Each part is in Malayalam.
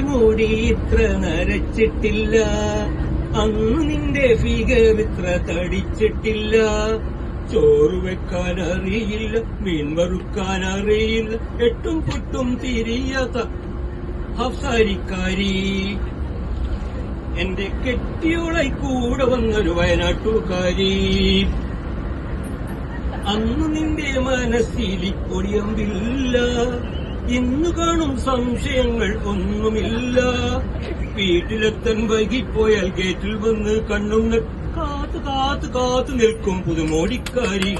മുടി ഇത്ര നരച്ചിട്ടില്ല. അന്ന് നിന്റെ ഫിഗർ ഇത്ര തടിച്ചിട്ടില്ല. ചോറ് വെക്കാൻ അറിയില്ല മീൻ വറുക്കാൻ അറിയില്ല എട്ടും പൊട്ടും തിരിയാത്ത ഹഫ്സാരിക്കാരി. എന്റെ കെട്ടിയോളായി കൂടെ വന്നൊരു വയനാട്ടുകാരി. അന്ന് നിന്റെ മനസ്സിൽ ഒടിയമ്പില്ല ഇന്നു കാണും സംശയങ്ങൾ ഒന്നുമില്ല. വീട്ടിലെത്താൻ വൈകിപ്പോയാൽ ഗേറ്റിൽ വന്ന് കണ്ണും കാത്തു കാത്തു കാത്തു നിൽക്കും പുതുമോടിക്കാരി.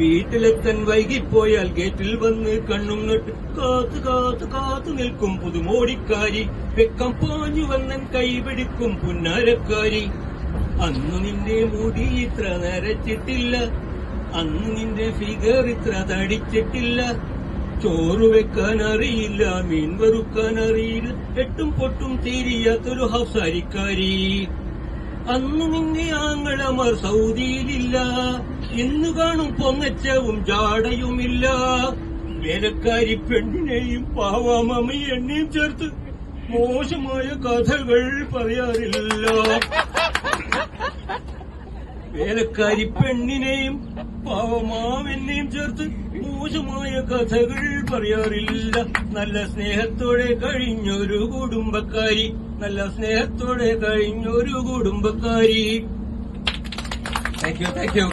വീട്ടിലെത്താൻ വൈകിപ്പോയാൽ ഗേറ്റിൽ വന്ന് കണ്ണും നട്ട് കാത്തു കാത്തു കാത്തു നിൽക്കും പുതുമോടിക്കാരി. വെക്കം പാഞ്ഞു വന്നൻ കൈപിടിക്കും പുന്നാരക്കാരി. അന്ന് നിന്റെ മുടി ഇത്ര നരച്ചിട്ടില്ല. അന്ന് നിന്റെ ഫിഗർ ഇത്ര തടിച്ചിട്ടില്ല. ചോറ് വെക്കാൻ അറിയില്ല മീൻ വറുക്കാൻ അറിയില്ല എട്ടും പൊട്ടും തീരിയാത്തൊരു ഹൗസാരിക്കാരി. അന്ന് നിന്നെ ആങ്ങളമാർ സൗദിയിലില്ല ഇന്ന് കാണും പൊങ്ങച്ചവും ജാടയുമില്ല. വേലക്കാരി പെണ്ണിനെയും പാവാമമ്മി എന്നെയും ചേർത്ത് മോശമായ കഥകൾ പറയാറില്ല. വേലക്കാരി പെണ്ണിനെയും പാവമാവെന്നെയും ചേർത്ത് മോശമായ കഥകൾ പറയാറില്ല. നല്ല സ്നേഹത്തോടെ കഴിഞ്ഞൊരു കുടുംബക്കാരി. നല്ല സ്നേഹത്തോടെ കഴിഞ്ഞൊരു കുടുംബക്കാരി. Thank you thank you